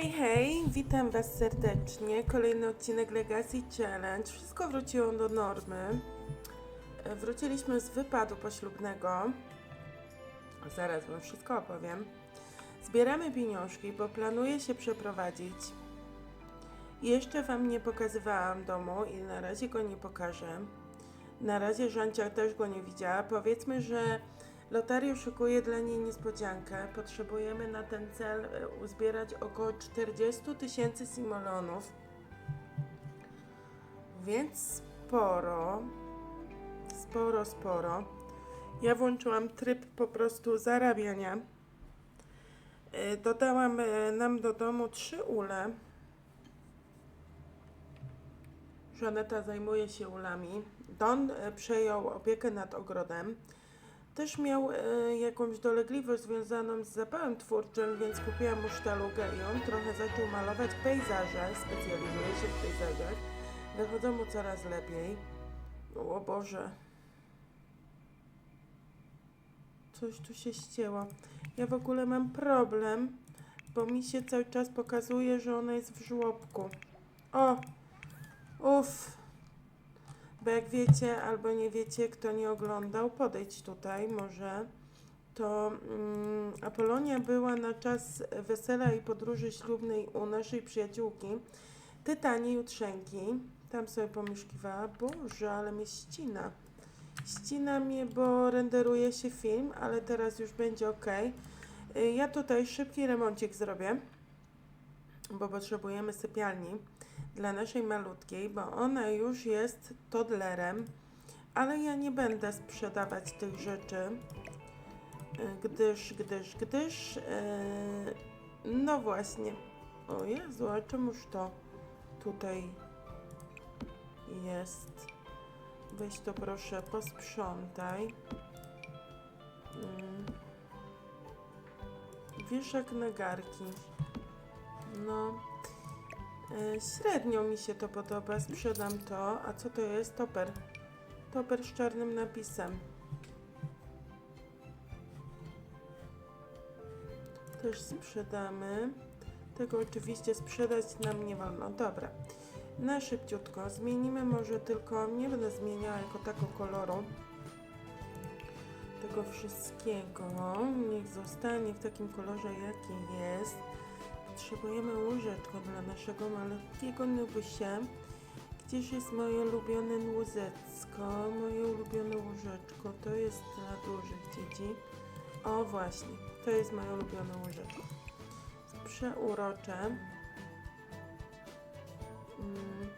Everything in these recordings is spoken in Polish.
Hej, hej, witam Was serdecznie. Kolejny odcinek Legacy Challenge. Wszystko wróciło do normy. E, Wróciliśmy z wypadu poślubnego. Zaraz Wam wszystko opowiem. Zbieramy pieniążki, bo planuję się przeprowadzić. Jeszcze Wam nie pokazywałam domu i na razie go nie pokażę. Na razie Żancia też go nie widziała. Powiedzmy, że Lotario szykuje dla niej niespodziankę. Potrzebujemy na ten cel e, uzbierać około 40 tysięcy simolonów. Więc sporo, sporo, sporo. Ja włączyłam tryb po prostu zarabiania. E, Dodałam e, nam do domu trzy ule. Żaneta zajmuje się ulami. Don przejął opiekę nad ogrodem. Też miał e, jakąś dolegliwość związaną z zapałem twórczym, więc kupiłam mu sztalugę i on trochę zaczął malować pejzaże, specjalizuje się w pejzażach. Wychodzą mu coraz lepiej. O Boże. Coś tu się ścięło. Ja w ogóle mam problem, bo mi się cały czas pokazuje, że ona jest w żłobku. O! Uff! Bo jak wiecie albo nie wiecie, kto nie oglądał, podejdź tutaj może. To mm, Apolonia była na czas wesela i podróży ślubnej u naszej przyjaciółki Tytanii Jutrzenki. Tam sobie pomieszkiwała. Boże, ale mnie ścina. Ścina mnie, bo renderuje się film, ale teraz już będzie ok. Ja tutaj szybki remoncik zrobię, bo potrzebujemy sypialni dla naszej malutkiej, bo ona już jest toddlerem, ale ja nie będę sprzedawać tych rzeczy, gdyż, gdyż, gdyż, yy, no właśnie, o Jezu, a czemuż to tutaj jest? Weź to proszę, posprzątaj. Mm. Wieszak na garki. No, Średnio mi się to podoba, sprzedam to. A co to jest? Toper. Toper z czarnym napisem. Też sprzedamy. Tego oczywiście sprzedać nam nie wolno. Dobra. Na szybciutko. Zmienimy może tylko, nie będę zmieniała jako tako koloru tego wszystkiego. Niech zostanie w takim kolorze, jaki jest. Potrzebujemy łóżeczko dla naszego malutkiego nubusia. Gdzież jest moje ulubione łóżeczko? Moje ulubione łóżeczko. To jest dla dużych dzieci. O właśnie, to jest moje ulubione łóżeczko. Przeurocze. Mm,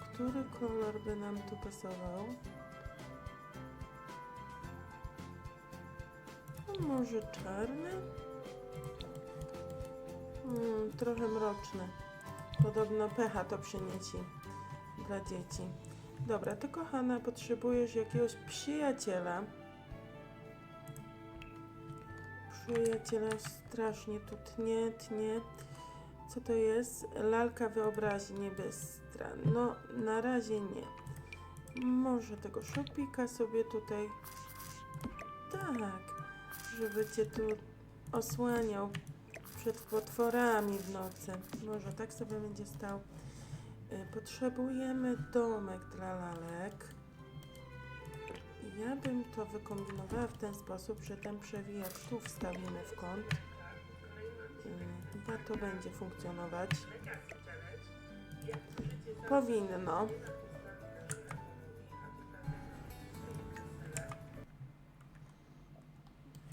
który kolor by nam tu pasował? No, może czarny? Mm, trochę mroczny. Podobno pecha to przynieci dla dzieci. Dobra, to kochana, potrzebujesz jakiegoś przyjaciela. Przyjaciela strasznie tu tnie, tnie. Co to jest? Lalka wyobraźni bystra. No, na razie nie. Może tego szopika sobie tutaj. Tak, żeby cię tu osłaniał przed potworami w nocy. Może tak sobie będzie stał. Y, Potrzebujemy domek dla lalek. Ja bym to wykombinowała w ten sposób, że ten przewijak tu wstawimy w kąt. Chyba to będzie funkcjonować. Powinno.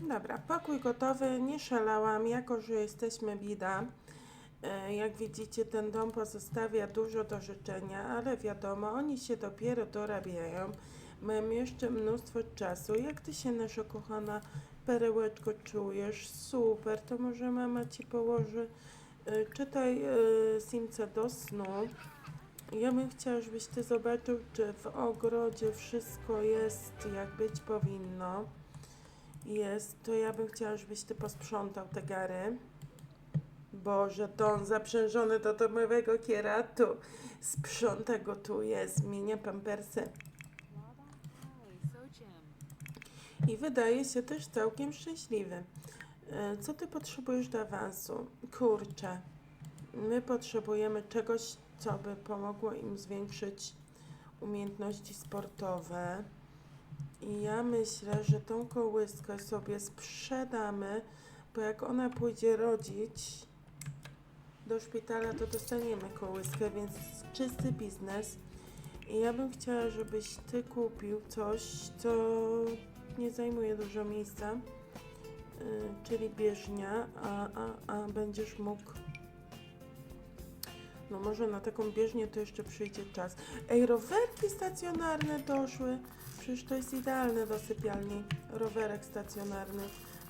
Dobra, pokój gotowy, nie szalałam, jako że jesteśmy bida. E, Jak widzicie, ten dom pozostawia dużo do życzenia, ale wiadomo, oni się dopiero dorabiają. Mam jeszcze mnóstwo czasu. Jak ty się, nasza kochana perełeczko, czujesz? Super, to może mama ci położy. e, Czytaj e, Simca do snu. Ja bym chciała, żebyś ty zobaczył, czy w ogrodzie wszystko jest jak być powinno jest, to ja bym chciała, żebyś ty posprzątał te gary. Boże, Don zaprzężony do domowego kieratu. Sprząta, gotuje, zmienia pampersy. I wydaje się też całkiem szczęśliwy. E, Co ty potrzebujesz do awansu? Kurczę. My potrzebujemy czegoś, co by pomogło im zwiększyć umiejętności sportowe. I ja myślę, że tą kołyskę sobie sprzedamy, bo jak ona pójdzie rodzić do szpitala, to dostaniemy kołyskę, więc czysty biznes. I ja bym chciała, żebyś ty kupił coś, co nie zajmuje dużo miejsca, y, czyli bieżnia, a, a, a będziesz mógł. No może na taką bieżnię to jeszcze przyjdzie czas. Ej, rowerki stacjonarne doszły. Przecież to jest idealne do sypialni. Rowerek stacjonarny.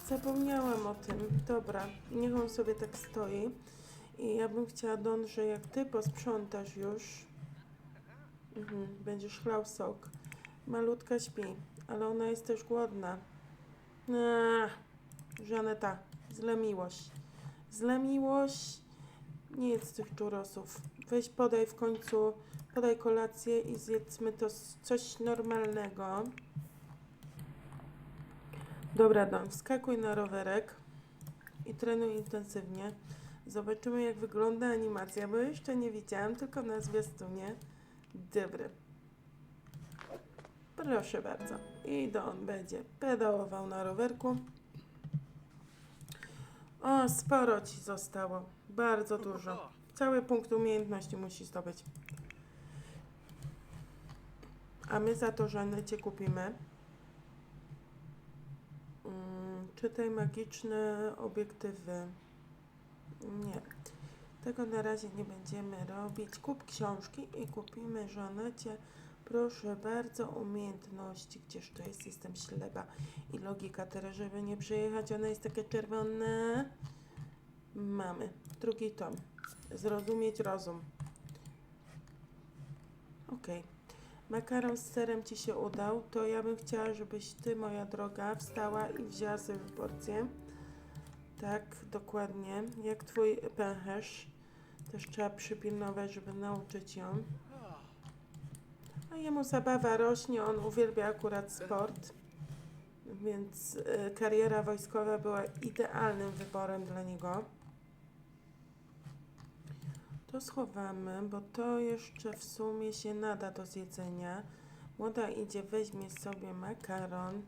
Zapomniałam o tym. Dobra, niech on sobie tak stoi. I ja bym chciała, Don, że jak ty posprzątasz już, mhm, będziesz chlał sok. Malutka śpi, ale ona jest też głodna. Eee, Żaneta, zlemiłość. Zlemiłość. Nie jedz tych czurosów. Weź podaj w końcu, podaj kolację i zjedzmy to coś normalnego. Dobra, Don, wskakuj na rowerek i trenuj intensywnie. Zobaczymy, jak wygląda animacja, bo jeszcze nie widziałam, tylko na zwiastunie. Dobry. Proszę bardzo. I Don będzie pedałował na rowerku. O, sporo ci zostało. Bardzo dużo. Cały punkt umiejętności musi zdobyć. A my za to Żanecie kupimy. Mm, czytaj magiczne obiektywy. Nie. Tego na razie nie będziemy robić. Kup książki i kupimy Żanecie. Proszę bardzo, umiejętności. Gdzież to jest? Jestem ślepa. I logika teraz, żeby nie przejechać. Ona jest taka czerwona. Mamy. Drugi tom. Zrozumieć rozum. Okej. Makaron z serem Ci się udał, to ja bym chciała, żebyś Ty, moja droga, wstała i wzięła sobie porcję. Tak, dokładnie. Jak Twój pęcherz. Też trzeba przypilnować, żeby nauczyć ją. A jemu zabawa rośnie, on uwielbia akurat sport. Więc y, kariera wojskowa była idealnym wyborem dla niego. To schowamy, bo to jeszcze w sumie się nada do zjedzenia. Młoda idzie, weźmie sobie makaron. Y,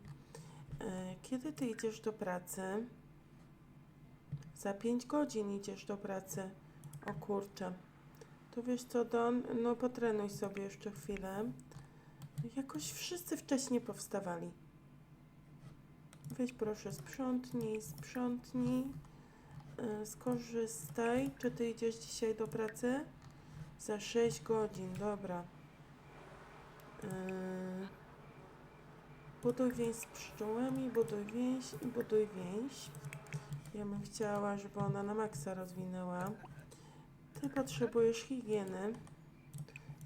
Kiedy ty idziesz do pracy? Za 5 godzin idziesz do pracy. O kurczę. To wiesz co, Don? No potrenuj sobie jeszcze chwilę. Jakoś wszyscy wcześniej powstawali. Weź proszę, sprzątnij, sprzątnij. Y, Skorzystaj. Czy ty idziesz dzisiaj do pracy? Za 6 godzin, dobra. Yy, buduj więź z pszczołami, buduj więź i buduj więź. Ja bym chciała, żeby ona na maksa rozwinęła. Ty potrzebujesz higieny,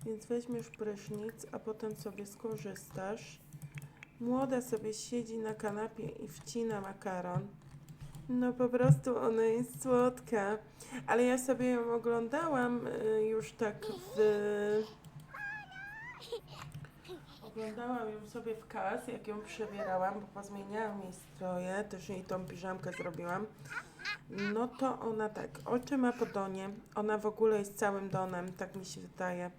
więc weźmiesz prysznic, a potem sobie skorzystasz. Młoda sobie siedzi na kanapie i wcina makaron. No po prostu ona jest słodka. Ale ja sobie ją oglądałam y, już tak w... Oglądałam ją sobie w kas, jak ją przebierałam, bo pozmieniałam jej stroje, też jej tą piżamkę zrobiłam. No to ona tak, oczy ma po donie, ona w ogóle jest całym donem, tak mi się wydaje.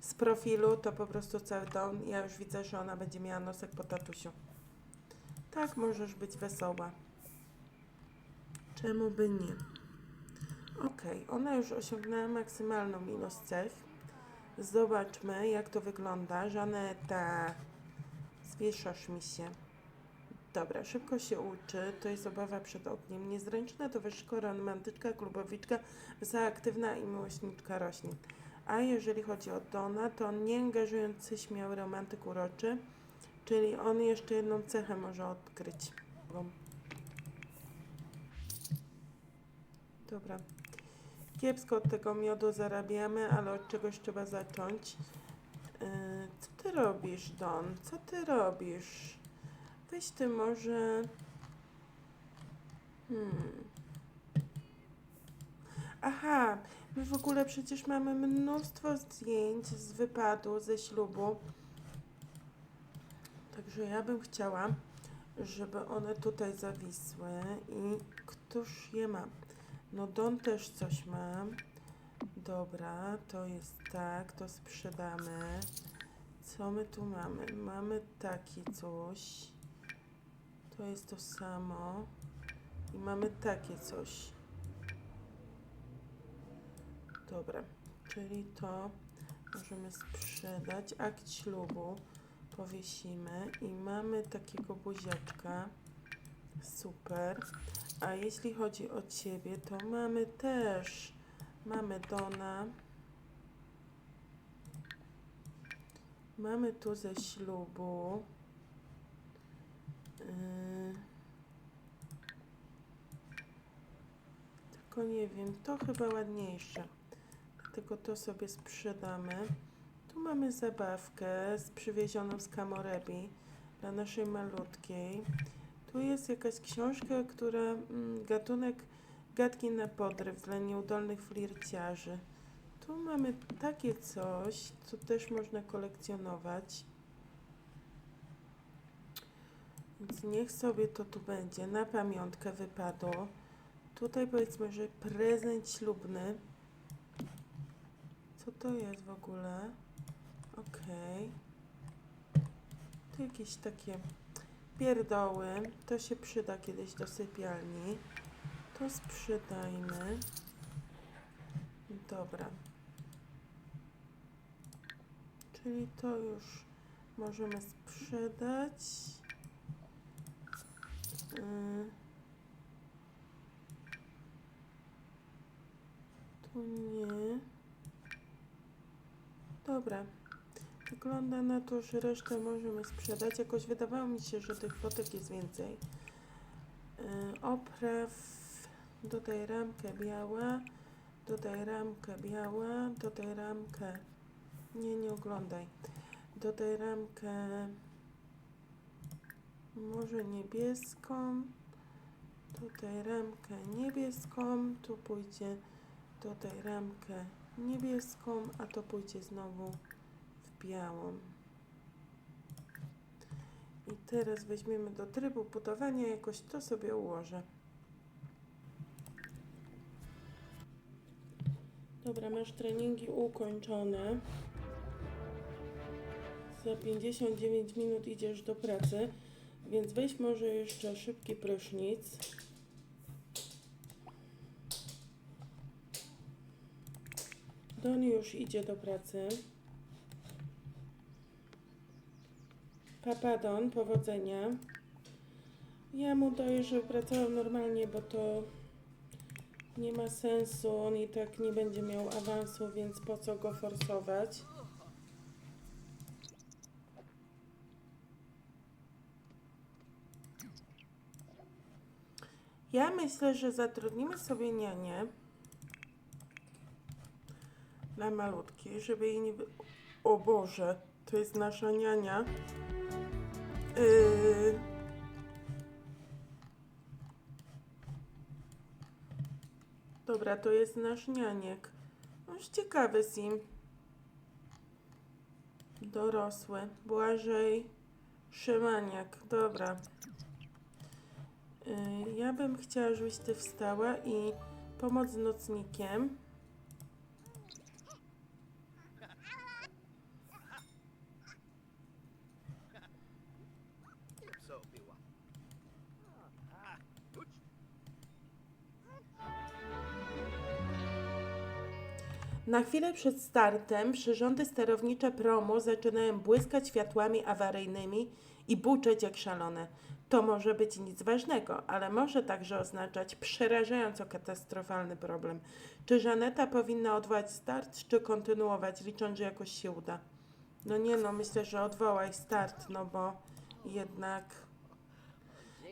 Z profilu to po prostu cały don, ja już widzę, że ona będzie miała nosek po tatusiu. Tak, możesz być wesoła. Czemu by nie? Okej, ona już osiągnęła maksymalną ilość cech. Zobaczmy, jak to wygląda. Żaneta, zwieszasz mi się. Dobra, szybko się uczy. To jest obawa przed ogniem. Niezręczna, towarzyszko, romantyczka, klubowiczka, wesoła, aktywna i miłośniczka roślin. A jeżeli chodzi o Dona, to nieangażujący, śmiały romantyk uroczy, czyli on jeszcze jedną cechę może odkryć. Dobra. Kiepsko od tego miodu zarabiamy, ale od czegoś trzeba zacząć. Yy, co ty robisz, Don? Co ty robisz? Weź ty może... Hmm. Aha, my w ogóle przecież mamy mnóstwo zdjęć z wypadu, ze ślubu. Także ja bym chciała, żeby one tutaj zawisły i któż je ma? No Don też coś ma. dobra, to jest tak, to sprzedamy. Co my tu mamy? Mamy takie coś. To jest to samo. I mamy takie coś. Dobra, czyli to możemy sprzedać. Akt ślubu powiesimy i mamy takiego buziaczka. Super. A jeśli chodzi o ciebie, to mamy też. Mamy Dona. Mamy tu ze ślubu. Yy. Tylko nie wiem, to chyba ładniejsze. Dlatego to sobie sprzedamy. Tu mamy zabawkę z przywiezioną z Kamorebi dla naszej malutkiej. Tu jest jakaś książka, która mm, gatunek gadki na podryw dla nieudolnych flirciarzy. Tu mamy takie coś, co też można kolekcjonować. Więc niech sobie to tu będzie. Na pamiątkę wypadło. Tutaj powiedzmy, że prezent ślubny. Co to jest w ogóle? Okej. Tu jakieś takie pierdoły. To się przyda kiedyś do sypialni. To sprzedajmy. Dobra. Czyli to już możemy sprzedać. Yy. Tu nie. Dobra. Wygląda na to, że resztę możemy sprzedać. Jakoś wydawało mi się, że tych fotek jest więcej. Yy, opraw. Dodaj ramkę biała. Dodaj ramkę biała. Dodaj ramkę. Nie, nie oglądaj. Dodaj ramkę. Może niebieską. Dodaj ramkę niebieską. Tu pójdzie. Dodaj ramkę niebieską, a to pójdzie znowu białą. I teraz weźmiemy do trybu budowania, jakoś to sobie ułożę. Dobra, masz treningi ukończone. Za 59 minut idziesz do pracy, więc weź może jeszcze szybki prysznic. Don już idzie do pracy. Papa Don, powodzenia. Ja mu daję, żeby pracował normalnie, bo to nie ma sensu. On i tak nie będzie miał awansu, więc po co go forsować? Ja myślę, że zatrudnimy sobie nianię dla malutkiej, żeby jej nie... O Boże, to jest nasza niania. Yy... Dobra, to jest nasz nianiek. No już ciekawy sim. Dorosły. Błażej Szymaniak. Dobra. Yy, ja bym chciała, żebyś ty wstała i pomoc z nocnikiem. Na chwilę przed startem przyrządy sterownicze promu zaczynają błyskać światłami awaryjnymi i buczeć jak szalone. To może być nic ważnego, ale może także oznaczać przerażająco katastrofalny problem. Czy Żaneta powinna odwołać start, czy kontynuować, licząc, że jakoś się uda? No nie no, myślę, że odwołaj start, no bo jednak...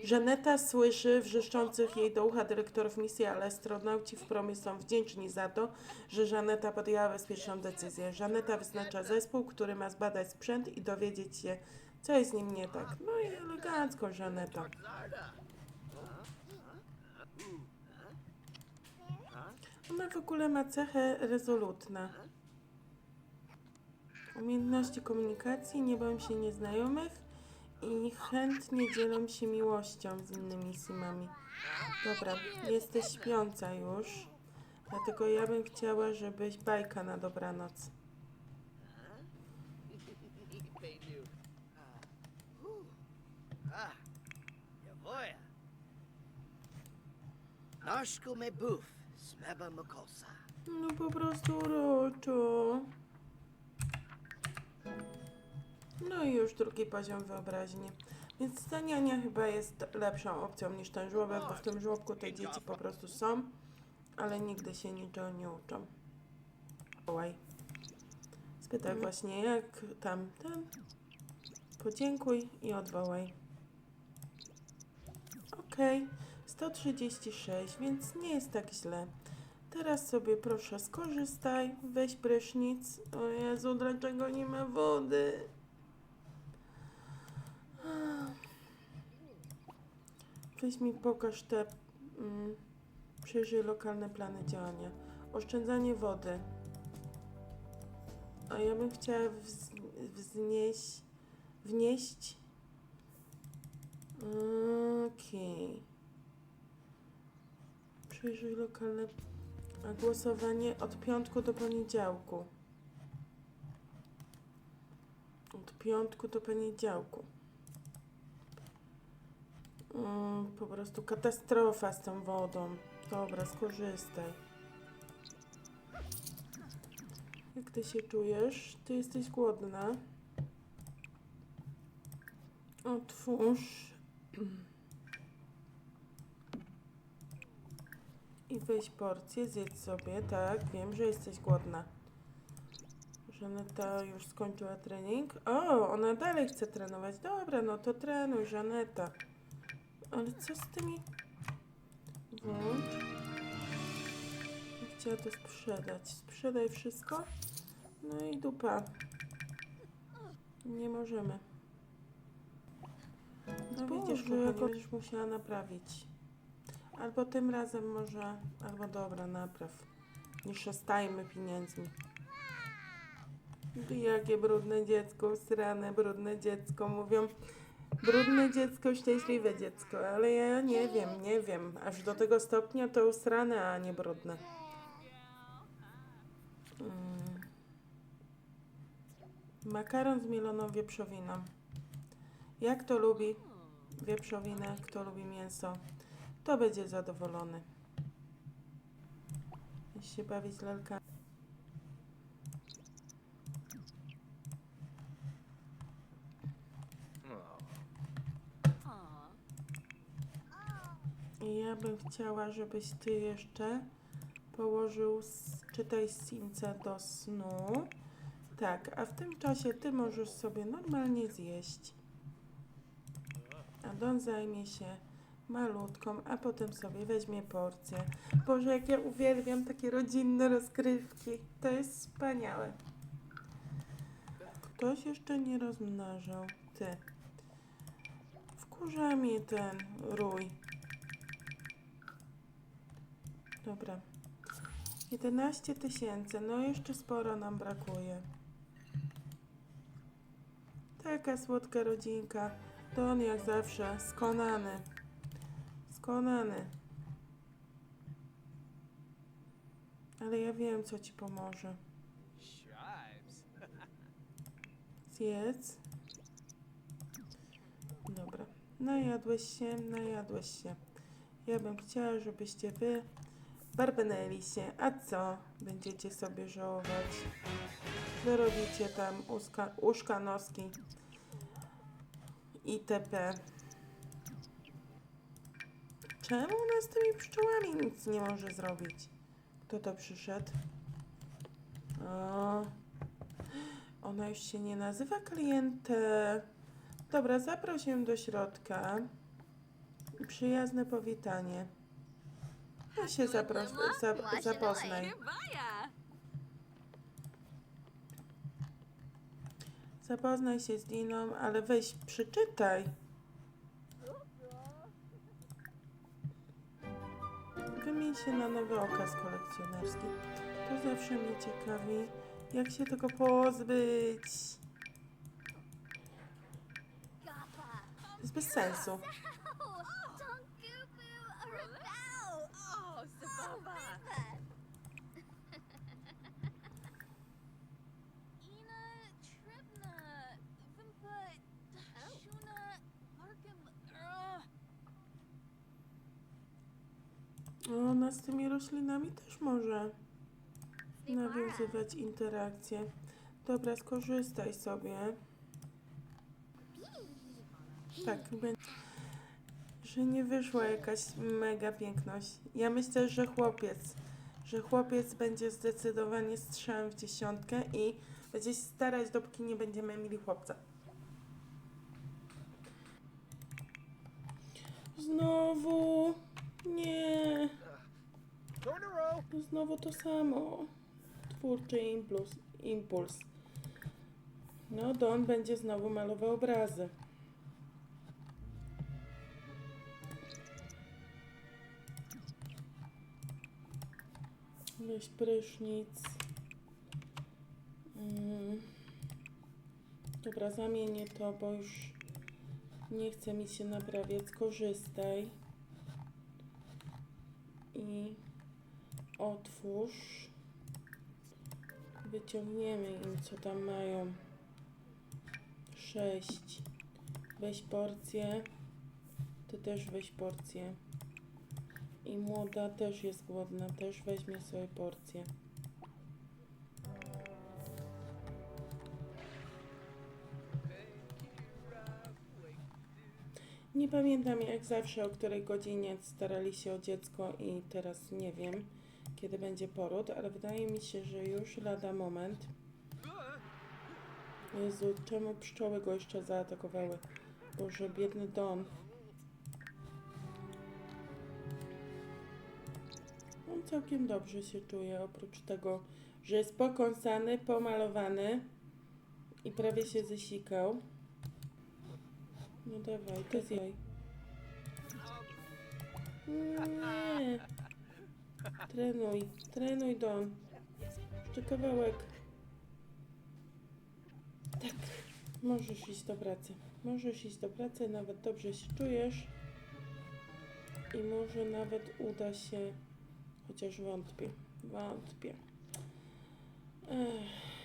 Żaneta słyszy wrzeszczących jej do ucha dyrektorów misji, ale astronauci w promie są wdzięczni za to, że Żaneta podjęła bezpieczną decyzję. Żaneta wyznacza zespół, który ma zbadać sprzęt i dowiedzieć się, co jest z nim nie tak. No i elegancko, Żaneta. Ona w ogóle ma cechę rezolutna. Umiejętności komunikacji, nie boją się nieznajomych i chętnie dzielą się miłością z innymi simami. Dobra, jesteś śpiąca już. Dlatego ja bym chciała, żebyś bajka na dobranoc. Noszku me buf, smeba mokosa. No po prostu uroczo. No i już drugi poziom wyobraźni. Więc ta niania chyba jest lepszą opcją niż ten żłobek, bo w tym żłobku te dzieci po prostu są, ale nigdy się niczego nie uczą. Wołaj. Spytaj właśnie jak tam ten. Podziękuj i odwołaj. Okej, 136, więc nie jest tak źle. Teraz sobie proszę skorzystaj, weź prysznic. O Jezu, dlaczego nie ma wody? Weź mi pokaż te mm, przejrzyj lokalne plany działania. Oszczędzanie wody. A ja bym chciała wz, wznieść, wnieść. Okej. Przejrzyj lokalne głosowanie od piątku do poniedziałku. Od piątku do poniedziałku. Mm, po prostu katastrofa z tą wodą. Dobra, skorzystaj. Jak ty się czujesz? Ty jesteś głodna. Otwórz. I weź porcję, zjedz sobie, tak, wiem, że jesteś głodna. Żaneta już skończyła trening. O, ona dalej chce trenować. Dobra, no to trenuj, Żaneta. Ale co z tymi... Włącz. Ja Chciała to sprzedać. Sprzedaj wszystko. No i dupa. Nie możemy. No widzisz, że będziesz musiała naprawić. Albo tym razem może, albo dobra, napraw. Nie szastajmy pieniędzmi. Jakie brudne dziecko, usrane brudne dziecko. Mówią, brudne dziecko, szczęśliwe dziecko. Ale ja nie wiem, nie wiem. Aż do tego stopnia to usrane, a nie brudne. Mm. Makaron z mieloną wieprzowiną. Jak to lubi wieprzowinę, kto lubi mięso, to będzie zadowolony. Jeśli się bawić lalkami. I ja bym chciała, żebyś ty jeszcze położył, czytaj Simce do snu. Tak, a w tym czasie ty możesz sobie normalnie zjeść. A Don zajmie się malutką, a potem sobie weźmie porcję. Boże, jak ja uwielbiam takie rodzinne rozgrywki. To jest wspaniałe. Ktoś jeszcze nie rozmnażał. Ty. Wkurza mnie ten rój. Dobra. 11 tysięcy. No jeszcze sporo nam brakuje. Taka słodka rodzinka. Don jak zawsze skonany. Skonany. Ale ja wiem, co ci pomoże. Zjedz. Dobra. Najadłeś się, najadłeś się. Ja bym chciała, żebyście wy barbenęli się. A co będziecie sobie żałować? Wyrobicie tam uska, uszka, noski itp. Czemu ona z tymi pszczołami nic nie może zrobić? Kto to przyszedł? O, ona już się nie nazywa klientem. Dobra, zaproś ją do środka. Przyjazne powitanie. Ja się zapros- za- zapoznaj. Zapoznaj się z Diną, ale weź, przeczytaj. Wymień się na nowy okaz kolekcjonerski. To zawsze mnie ciekawi, jak się tego pozbyć. To jest bez sensu. Ona z tymi roślinami też może nawiązywać interakcje. Dobra, skorzystaj sobie. Tak, że nie wyszła jakaś mega piękność. Ja myślę, że chłopiec, że chłopiec będzie zdecydowanie strzałem w dziesiątkę i będzie się starać, dopóki nie będziemy mieli chłopca. Znowu. Nie. Znowu to samo. Twórczy impuls. impuls. No, Don będzie znowu malował obrazy. Weź prysznic. Mm. Dobra, zamienię to, bo już nie chce mi się naprawiać. Korzystaj. I otwórz. Wyciągniemy im, co tam mają. Sześć. Weź porcję. Ty też weź porcję. I młoda też jest głodna, też weźmie sobie porcję. Nie pamiętam jak zawsze, o której godzinie starali się o dziecko i teraz nie wiem, kiedy będzie poród, ale wydaje mi się, że już lada moment. Jezu, czemu pszczoły go jeszcze zaatakowały? Boże, biedny Don. On całkiem dobrze się czuje, oprócz tego, że jest pokąsany, pomalowany i prawie się zesikał. No dawaj, ty zjaj. Nie. Trenuj, trenuj Don. Jeszcze kawałek. Tak, możesz iść do pracy. Możesz iść do pracy, nawet dobrze się czujesz. I może nawet uda się, chociaż wątpię, wątpię. Ech.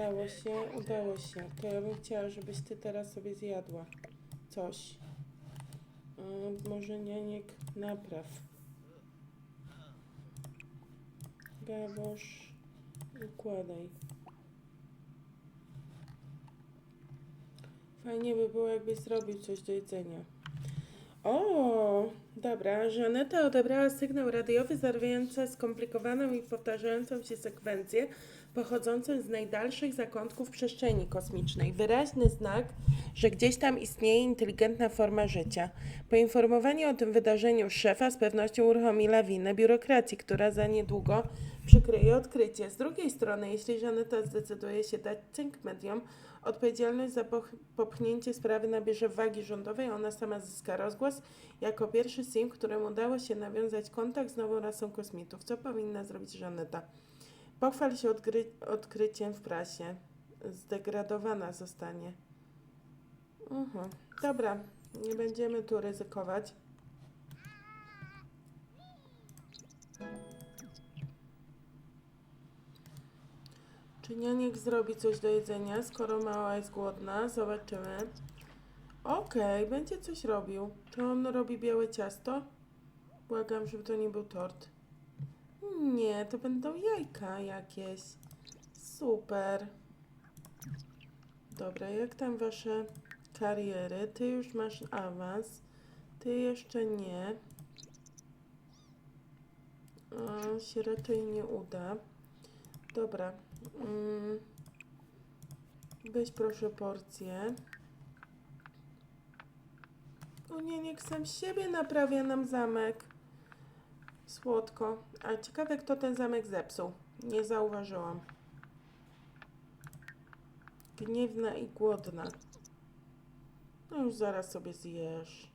Udało się, udało się. To ja bym chciała, żebyś ty teraz sobie zjadła coś. A, może nianiek napraw. Gabosz, układaj. Fajnie by było, jakbyś zrobił coś do jedzenia. O, dobra. Żaneta odebrała sygnał radiowy zawierający skomplikowaną i powtarzającą się sekwencję pochodzącą z najdalszych zakątków przestrzeni kosmicznej. Wyraźny znak, że gdzieś tam istnieje inteligentna forma życia. Poinformowanie o tym wydarzeniu szefa z pewnością uruchomi lawinę biurokracji, która za niedługo przykryje odkrycie. Z drugiej strony, jeśli Żaneta zdecyduje się dać cynk mediom, odpowiedzialność za popchnięcie sprawy nabierze wagi rządowej, ona sama zyska rozgłos jako pierwszy sim, któremu udało się nawiązać kontakt z nową rasą kosmitów. Co powinna zrobić Żaneta? Pochwal się odgry- odkryciem w prasie. Zdegradowana zostanie. Mhm. Dobra, nie będziemy tu ryzykować. Czy nianiek zrobi coś do jedzenia, skoro mała jest głodna? Zobaczymy. Okej, będzie coś robił. Czy on robi białe ciasto? Błagam, żeby to nie był tort. Nie, to będą jajka jakieś. Super. Dobra, jak tam wasze kariery? Ty już masz awans. Ty jeszcze nie. A, się raczej nie uda. Dobra. Mm. Weź proszę porcję. O nie, niech sam siebie naprawia nam zamek. Słodko. A ciekawe, kto ten zamek zepsuł. Nie zauważyłam. Gniewna i głodna. No już zaraz sobie zjesz.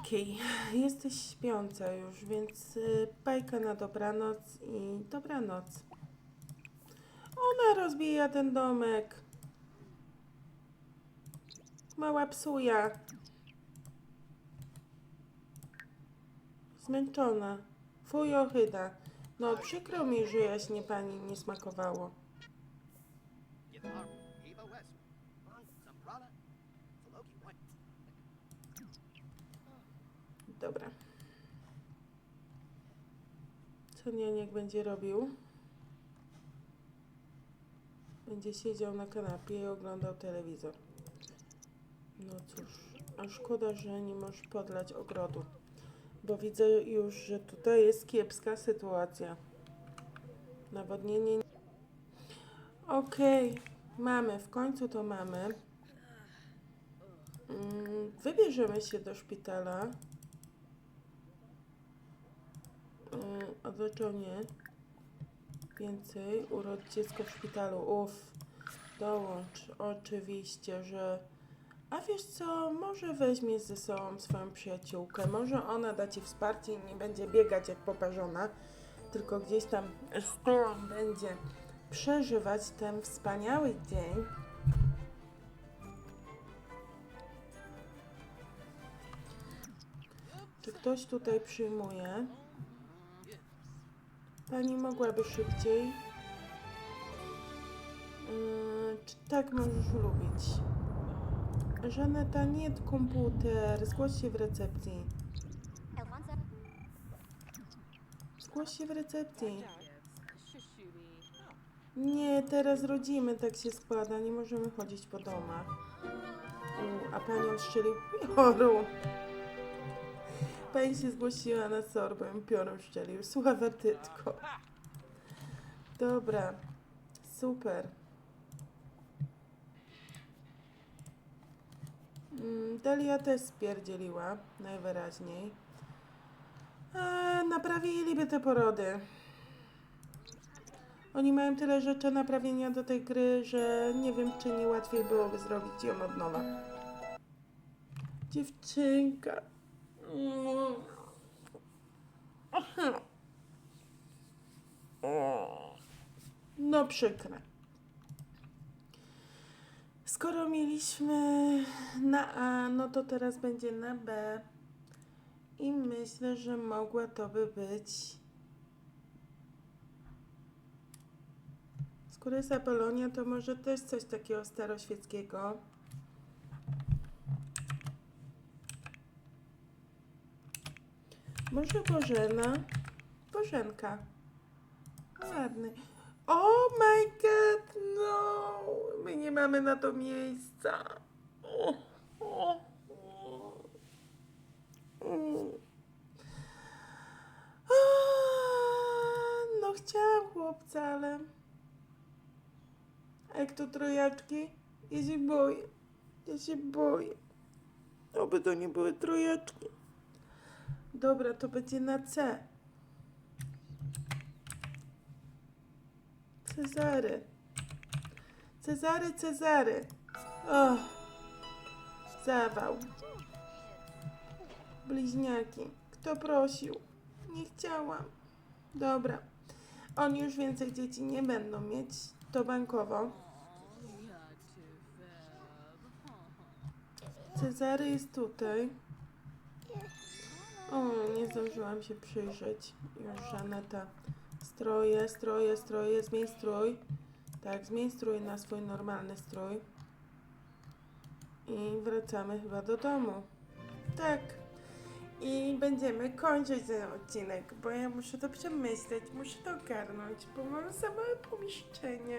Okej, jesteś śpiąca już, więc y, bajka na dobranoc i dobranoc. Ona rozbija ten domek. Mała psuja. Zmęczona. Fuj ochyda. No przykro mi, że jaśnie pani nie smakowało. Dobra. Co nianiek będzie robił? Będzie siedział na kanapie i oglądał telewizor. No cóż, a szkoda, że nie możesz podlać ogrodu. Bo widzę już, że tutaj jest kiepska sytuacja. Nawodnienie. Okej, mamy, w końcu to mamy. Mm, Wybierzemy się do szpitala. Yy, Otoczenie. Więcej. Urodź dziecko w szpitalu. Uff. Dołącz. Oczywiście, że... A wiesz co? Może weźmie ze sobą swoją przyjaciółkę. Może ona da ci wsparcie i nie będzie biegać jak poparzona. Tylko gdzieś tam z tyłu będzie przeżywać ten wspaniały dzień. Czy ktoś tutaj przyjmuje? Pani mogłaby szybciej? Yy, czy tak możesz lubić? Żaneta, nie komputer. Zgłoś się w recepcji. Zgłoś się w recepcji. Nie, teraz rodzimy, tak się składa. Nie możemy chodzić po domach. U, a panią strzelił pioru. Pani się zgłosiła na SOR, bo ją piorun szczelił. Sława tytko. Dobra, super. Delia też spierdzieliła, najwyraźniej. A, naprawiliby te porody. Oni mają tyle rzeczy naprawienia do tej gry, że nie wiem, czy nie łatwiej byłoby zrobić ją od nowa. Dziewczynka. Mm. No przykre. Skoro mieliśmy na A, no to teraz będzie na B. I myślę, że mogła to by być Skoro jest Apolonia, to może też coś takiego staroświeckiego. Może Bożena? Bożenka. Ładny. Oh my god, no! My nie mamy na to miejsca. O, o, o. Mm. A, No chciałam chłopca, ale... A jak to trojaczki? Ja się boję. Ja się boję. Oby to nie były trojaczki. Dobra, to będzie na C. Cezary. Cezary, Cezary. O, zawał. Bliźniaki. Kto prosił? Nie chciałam. Dobra. Oni już więcej dzieci nie będą mieć. To bankowo. Cezary jest tutaj. O, nie zdążyłam się przyjrzeć. Już Żaneta. Stroje, stroje, stroje, zmień strój. Tak, zmień strój na swój normalny strój. I wracamy chyba do domu. Tak. I będziemy kończyć ten odcinek, bo ja muszę to przemyśleć, muszę to ogarnąć, bo mam za małe pomieszczenie.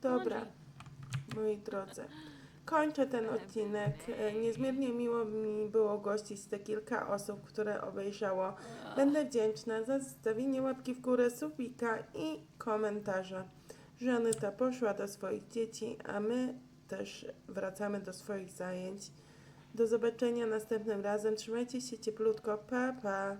Dobra, moi drodzy. Kończę ten odcinek. E, Niezmiernie miło mi było gościć te kilka osób, które obejrzało. Będę wdzięczna za zostawienie łapki w górę, subika i komentarza. Żanyta poszła do swoich dzieci, a my też wracamy do swoich zajęć. Do zobaczenia następnym razem. Trzymajcie się cieplutko. Pa, pa.